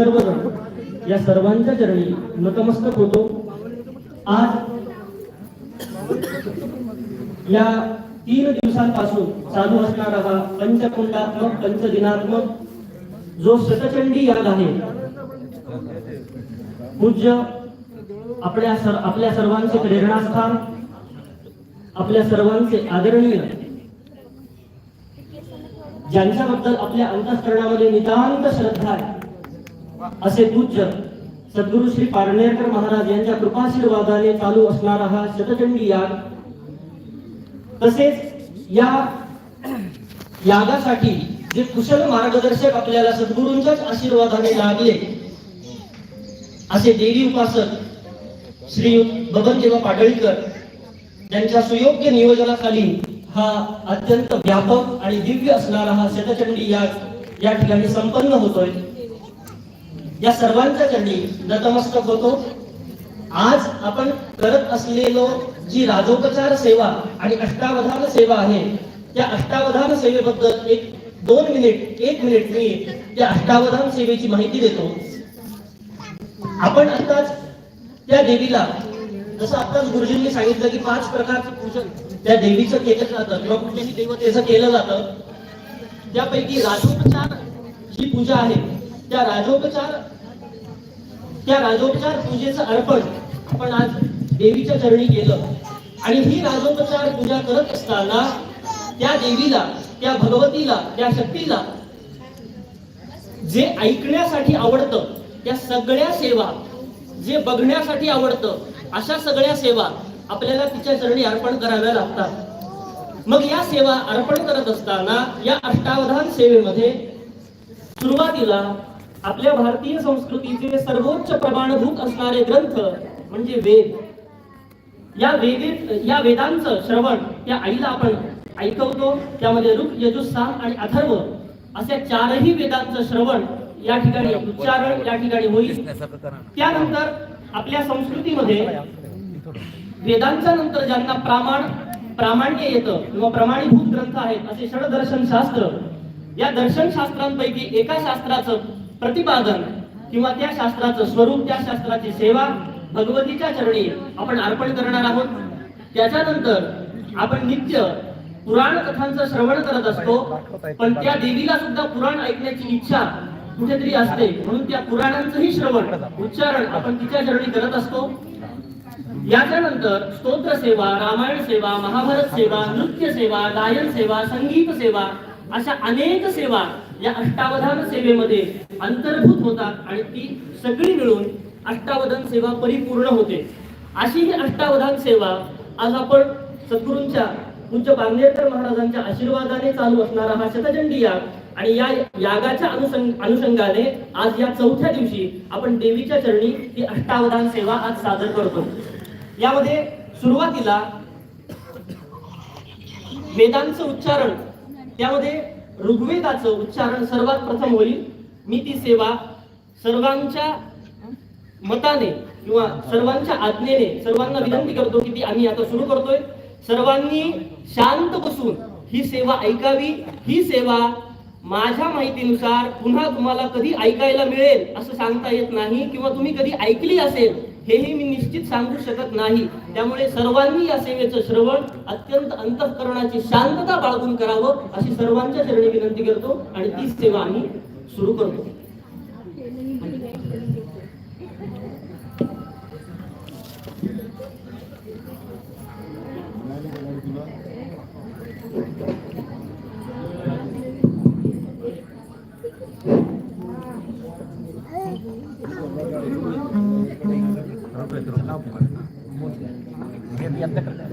सर्वजण या सर्वांच्या चरणी नतमस्तक होतो आज या तीन दिवसांपासून चालू असणारा हा पंचकुंडात्मक पंचदिनात्मक जो शतचंडी याद आहे पूज्य आपल्या सर आपल्या सर्वांचे प्रेरणास्थान आपल्या सर्वांचे आदरणीय ज्यांच्याबद्दल आपल्या अंतःकरणामध्ये नितांत श्रद्धा आहे. असे पूज्य सद्गुरु श्री पारनेरकर महाराज यांच्या कृपाशीर्वादाने चालू असणारा हा शतचंडी याग. तसेच या यागासाठी जे कुशल मार्गदर्शक आपल्याला सद्गुरूंच्याच आशीर्वादाने लाभले असे देवी उपासक श्री बबनदेवा पाडळीकर यांच्या सुयोग्य नियोजनाखाली हा अत्यंत व्यापक आणि दिव्य असणारा हा शतचंडी याग या ठिकाणी संपन्न होतोय. या सर्वांच्या चरणी नतमस्तक होतो. आज आपण करत असलेलो जी राजोपचार सेवा आणि अष्टावधान सेवा आहे त्या अष्टावधान सेवेबद्दल एक दोन मिनिट एक मिनिट मी त्या अष्टावधान सेवेची माहिती देतो. आपण आताच त्या देवीला जसं आताच गुरुजींनी सांगितलं की पाच प्रकारचं पूजन त्या देवीचं केलं जातं किंवा कुठल्याही देवतेचं केलं जातं त्यापैकी राजोपचार जी पूजा आहे त्या राजोपचार त्या राजोपचार पूजेचं अर्पण आपण आज देवीच्या चरणी केलं. आणि ही राजोपचार पूजा करत असताना त्या देवीला त्या भगवतीला त्या शक्तीला जे ऐकण्यासाठी आवडतं त्या सगळ्या सेवा जे बघण्यासाठी आवडतं अशा सगळ्या सेवा आपल्याला तिच्या चरणी अर्पण कराव्या लागतात. मग या सेवा अर्पण करत असताना या अष्टावधान सेवेमध्ये सुरुवातीला आपल्या भारतीय संस्कृतीचे सर्वोच्च प्रमाणभूत असणारे ग्रंथ म्हणजे वेद. या वेदेत या वेदांचं श्रवण त्या आईला आपण ऐकवतो. त्यामध्ये ऋग यजुस्सा साम आणि अथर्व अशा चारही वेदांचं श्रवण या ठिकाणी उच्चारण या ठिकाणी होईल. त्यानंतर आपल्या संस्कृतीमध्ये वेदांच्या नंतर ज्यांना प्रामाण प्रामाण्य येतं किंवा प्रमाणीभूत ग्रंथ आहेत असे षडदर्शन शास्त्र या दर्शन शास्त्रांपैकी एका शास्त्राचं प्रतिपादन किंवा त्या शास्त्राचं स्वरूप त्या शास्त्राची सेवा भगवतीच्या चरणी आपण अर्पण करणार आहोत. त्याच्यानंतर आपण नित्य पुराण कथांचं श्रवण करत असतो पण त्या देवीला सुद्धा पुराण ऐकण्याची इच्छा कुठेतरी असते म्हणून त्या पुराणांचंही श्रवण उच्चारण आपण तिच्या चरणी करत असतो. याच्यानंतर स्तोत्र सेवा रामायण सेवा महाभारत सेवा नृत्य सेवा गायन सेवा संगीत सेवा अशा अनेक सेवा या अष्टावधान सेवेमध्ये अंतर्भूत होतात आणि ती सगळी मिळून अष्टावधान सेवा परिपूर्ण होते. अशी ही अष्टावधान सेवा आज आपण सद्गुरूंच्या पूज्य बांदेडकर महाराजांच्या आशीर्वादाने चालू असणारा हा शतचंडी याग आणि या यागाच्या अनुषंग अनुषंगाने आज या चौथ्या दिवशी आपण देवीच्या चरणी ही अष्टावधान सेवा आज सादर करतो. यामध्ये सुरुवातीला वेदांचं उच्चारण त्यामध्ये ऋग्वेदाचं उच्चारण सर्वात प्रथम होईल मी ती सेवा सर्वांच्या मताने किंवा सर्वांच्या आज्ञेने सर्वांना विनंती करतो की ती आम्ही आता सुरू करतोय. सर्वांनी शांत बसून ही सेवा ऐकावी ही सेवा माझ्या माहितीनुसार पुन्हा तुम्हाला कधी ऐकायला मिळेल असं सांगता येत नाही किंवा तुम्ही कधी ऐकली असेल हेही मी निश्चित सांगू शकत नाही. त्यामुळे सर्वांनी या सेवेचं श्रवण अत्यंत अंतःकरणाची शांतता बाळगून करावं अशी सर्वांच्या चरणी विनंती करतो आणि तीच सेवा आम्ही सुरू करतो.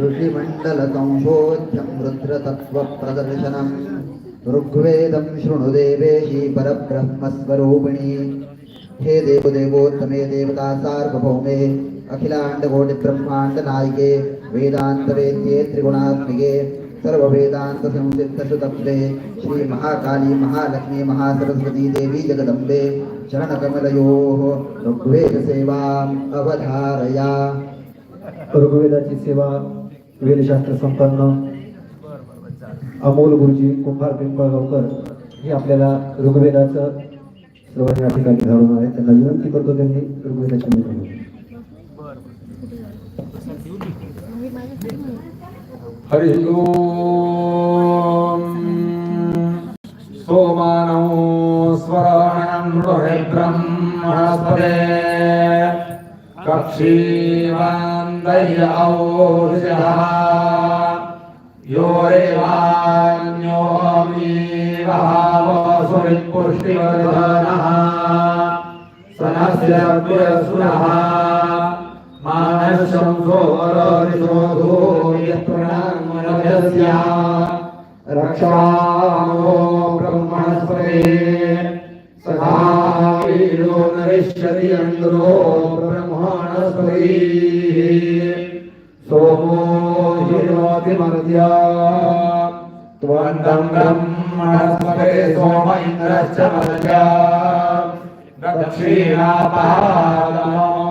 ऋषिमण्डलसम्भोध्यं रुद्रतत्त्वप्रदर्शनम् ऋग्वेदं शृणु देवेशी परब्रह्मस्वरूपिणी। हे देवदेवोत्तमे देवता सार्वभौमे अखिलाण्डकोटिब्रह्माण्डनायिके वेदान्तवेद्ये त्रिगुणात्मिके। सर्ववेदान्तसंसिद्धसुतप्ते श्रीमहाकाली महालक्ष्मी महासरस्वती देवी जगदम्बे ऋग्वेद ऋग्वेदसेवाम् अवधारया। ऋग्वेदाची सेवा वेदशास्त्र संपन्न अमोल गुरुजी कुंभार पिंपळगावकर हे आपल्याला ऋग्वेदाचं सर्व या ठिकाणी धावून आहे त्यांना विनंती करतो त्यांनी ऋग्वेदाच्या हरि ओम सोमानो स्वराणं मृहे ब्रह्मणस्पदे कक्षीवान्दय औषधः यो रेवान्यो वीवहावसुरिपुष्टिवर्धनः सनस्य पुरसुरः। रक्षामो ब्रह्मणस्पते। सदा वीरो नरिष्यति इन्द्रो ब्रह्मणस्पति। सोमो हिरोति मर्त्या त्वन्दं ब्रह्मणस्पते सोम इन्द्रश्च मर्त्या दक्षिणापादमोः स्वाहा हरि ओम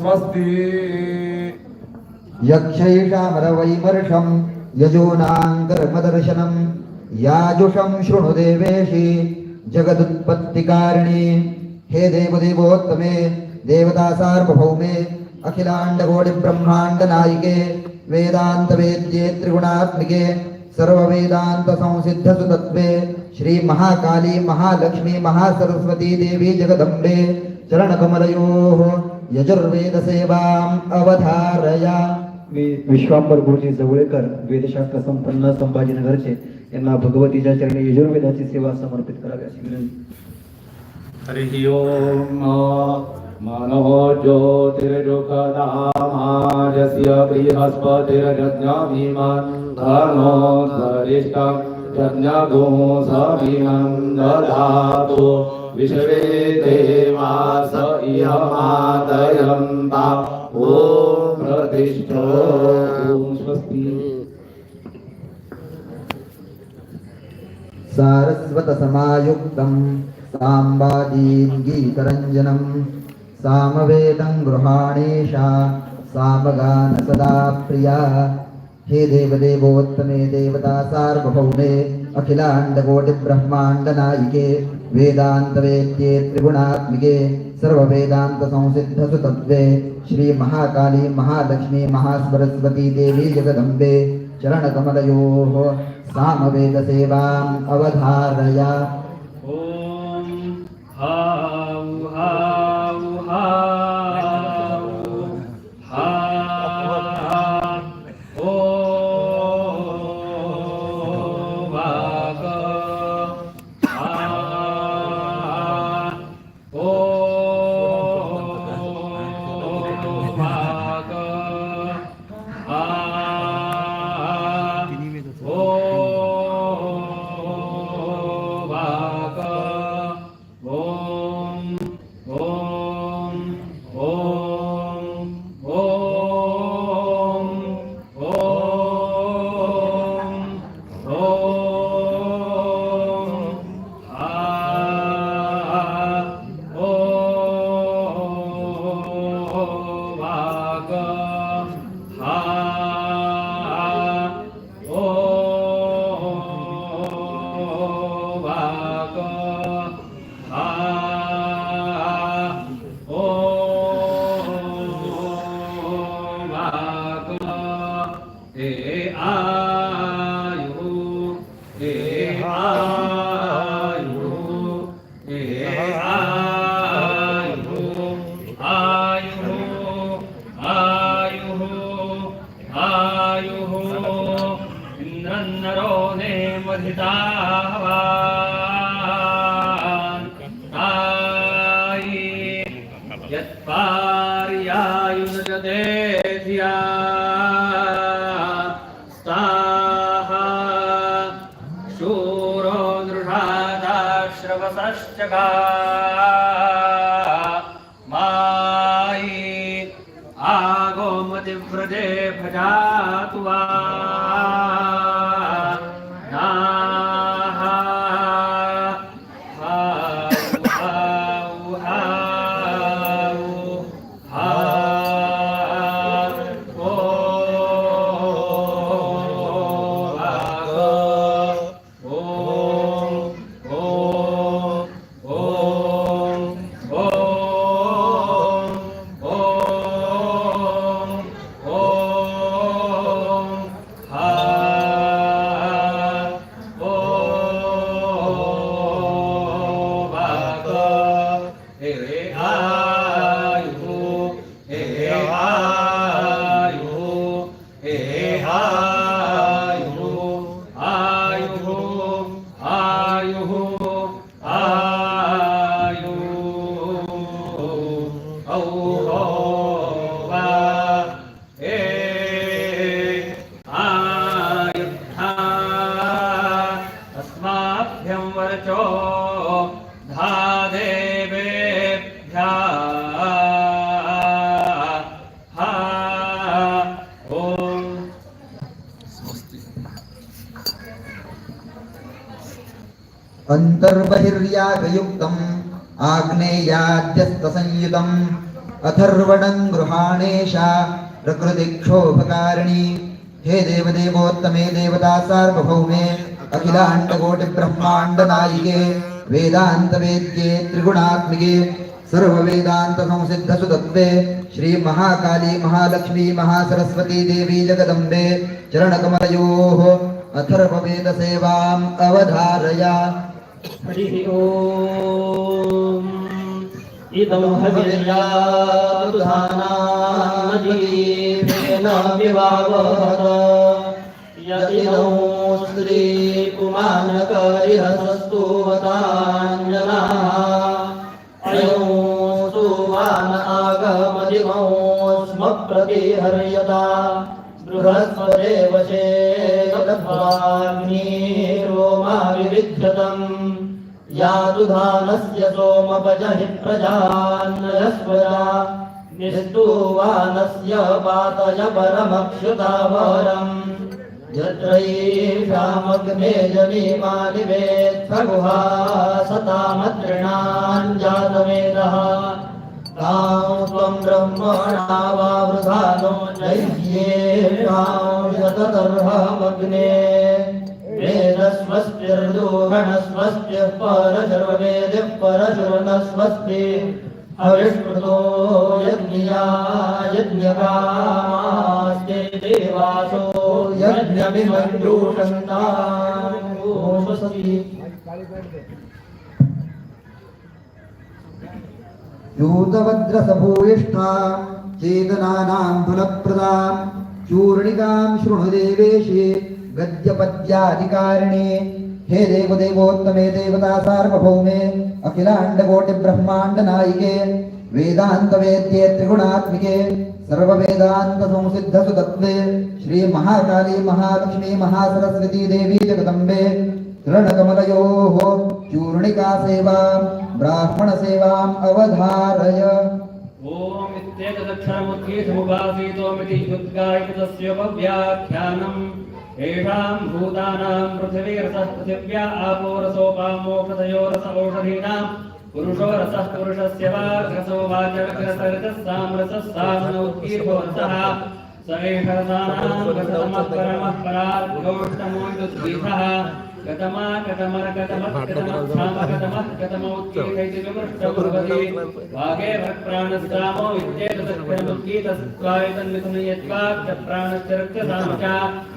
स्वस्ति। यक्षैषामरवैमर्षं यजूनाङ्कर्मदर्शनं याजुषं शृणु देवेशि जगदुत्पत्तिकारिणि। हे देवदेवोत्तमे देवतासार्वभौमे अखिलाण्डकोटिब्रह्माण्डनायिके वेदान्तवेद्ये त्रिगुणात्मिके सर्ववेदान्तसंसिद्धसु तत्त्वे श्रीमहाकाली महालक्ष्मी महासरस्वती देवी जगदम्बे चरणकमलयोः यजुर्वेदसेवाम् अवधारया। मी विश्वांबर गुरुजी जवळेकर वेदशास्त्र संपन्न संभाजीनगरचे यांना भगवतीच्या चरणी यजुर्वेदाची सेवा समर्पित करावी अशी विनंती. हरिः ओम् मनो ज्योतिर्जुकदामाजस्य बृहस्पतिर्यज्ञाभिमान् धर्मोद्धरिष्टं यज्ञगो समिमं दधातु विश्वे देवास इयमादयन्ता। ॐ प्रतिष्ठो ॐ स्वस्ति। सारस्वतसमायुक्तं साम्बादीं गीतरञ्जनं सामवेदं गृहाणेशा सामगान सदा प्रिया हे देवदेवोत्तमे देवता सार्वभौमे अखिलाण्डकोटिब्रह्माण्डनायिके वेदान्तवेद्ये त्रिगुणात्मिके सर्ववेदान्तसंसिद्धसुतत्वे श्रीमहाकाली महालक्ष्मी महासरस्वती देवी जगदम्बे चरणकमलयोः सामवेदसेवाम् अवधारया। ॐ इन्द्रन्नरो नेमधितावान् आयि यत्पार्यायुनजते धिया स्ताः शूरो नृषादाश्रवसश्चका मध्यं वरचो धा देवे हा। ॐ अन्तर्बहिर्यागयुक्तम् आग्नेयाद्यस्तसंयुतम् अथर्वणं गृहाणेशा प्रकृतिक्षोभकारिणी। हे देवदेवोत्तमे देवता सार्वभौमे। अखिलाण्डकोटिब्रह्माण्डनायिके वेदान्तवेद्ये त्रिगुणात्मिके सर्ववेदान्तसंसिद्धसुतत्वे श्रीमहाकाली महालक्ष्मी महासरस्वती देवी जगदम्बे चरणकमलयोः अथर्ववेदसेवाम् अवधारय। हरिः ओम्। इदं हविर्यादुधानामदीपेन विवावहत य इदं श्रीकुमानकरिहसस्तुवताञ्जनाः अयं सुवान आगमदिमौ स्म प्रतिहर्यता। बृहस्पते वशे रोमा विविध्यतम् यादुधानस्य सोमपजहि प्रजान्नयस्वया निस्तुवानस्य पातय परमक्षुतावरम्। यत्रैषामग्ने जनीमानि सतामतृणान् जातवेदः तां त्वं ब्रह्मणा वा वृधानो जय्येषां शततर्हमग्ने वेदस्वस्तिर्दूषणस्वस्तिः परशर्ववेदिः परशुर्नस्वस्ति। अविष्कृतो यज्ञया यज्ञकामास्ते देवासो। यूतभद्रसभूयिष्ठां चेतनानां फलप्रदां चूर्णिकां शृणु देवेशे गद्यपद्याधिकारिणे। हे देवदेवोत्तमे देवता सार्वभौमे अखिलाण्डकोटिब्रह्माण्डनायिके। वेदान्तवेद्ये त्रिगुणात्मिके सर्ववेदान्तसंसिद्धसुतत्वे श्रीमहाकाली महालक्ष्मी महासरस्वती देवी जगदम्बे सेवा चूर्णिकासेवा ब्राह्मणसेवाम् अवधारय। ॐ इत्येतदक्षरमुत्कीर्षमुपासीतोमिति युद्गायितस्योपव्याख्यानम् येषां भूतानां पृथिवीरसः पृथिव्या आपो रसोपामो पृथयो रस पुरुषो रसः पुरुषस्य वा घ्रसो वाचरघ्रसरसः सामरसः सामन उत्कीर्भवन्तः स एष रसानां घटतमः परमः परार्घोष्टमो विदुद्गीतः कतमा कतमर कतमः कतमक्षाम कतमः कतमोत्कीर्षैति विमृष्टमुर्वति वागे प्राणस्तामो विद्येतदक्षरमुत्कीतस्त्वायतन्मिथुनयत्वाच्च प्राणश्च रक्तसामच तदेतन्मिथुनमो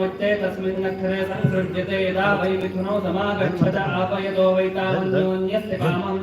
वित्ते तस्मिन्नक्षरे संसृज्यते यदा वै मिथुनौ समागच्छत आपयतो वैतावन्योन्यस्य कामम्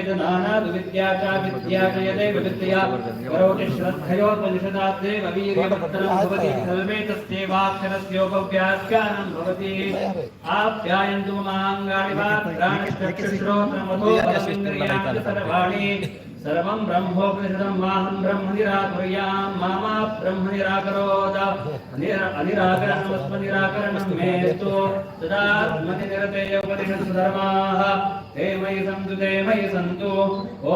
विद्या च विद्या च यदेव विद्या करोति श्रद्धयोपनिषदाद्देव वीर्यवर्तनं भवति सर्वे तस्यैवाक्षरस्योपव्याख्यानं भवति आप्यायन्तु ममाङ्गानि वा प्राणश्चक्षुश्रोत्रमथो बलमिन्द्रियाणि सर्वाणि सर्वं ब्रह्मोपनिषदं माहं ब्रह्म निराकुर्यां मामा ब्रह्म निराकरोद निर- अनिराकरणमस्म निराकरणं मेस्तु तदात्मनि निरते उपनिषत्सु धर्माः ते मयि सन्तु ते मयि सन्तु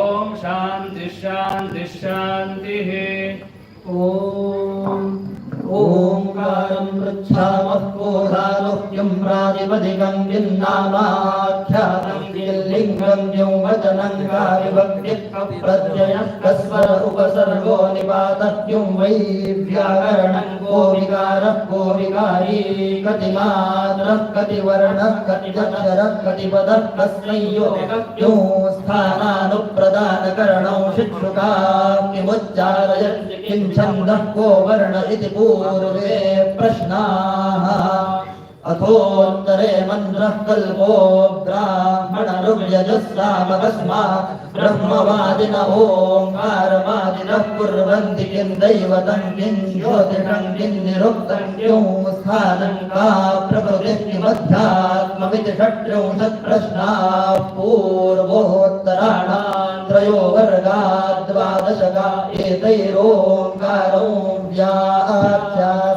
ॐ शान्तिः शान्तिः शान्तिः ॐ ओङ्कारं पृच्छामः कोधारोह्यं प्रातिपदिकं यन्नामाख्यातं यल्लिङ्गं यौवचनं कार्यभक्तिः स्वर उपसर्गो निपातत्युं वै व्याकरणं को विकारः को विकारी कतिमात्रः कतिवर्णः कतिदक्षरः कतिपदः कस्मै यो स्थानानुप्रदानकरणौ शिक्षुका किं छन्दः को वर्ण इति पूर्वे प्रश्नाः अथोत्तरे मन्त्रः कल्पो ब्राह्मणऋ ऋग्यजस्सामकस्मा ब्रह्मवादिन ओङ्कारवादिनः कुर्वन्ति किं दैवतं किं ज्योतिषं किं निरुक्तं किं स्थानं का प्रकृतिः किमध्यात्ममिति षट्त्रिंशत् प्रश्नाः पूर्वोत्तराणां त्रयो वर्गा द्वादशका एतैरोङ्कारौ व्याख्यास्यामः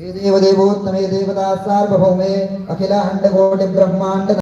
हे देवदेवोत्तमे देवता सार्वभौमे अखिलाण्डकोटिब्रह्माण्ड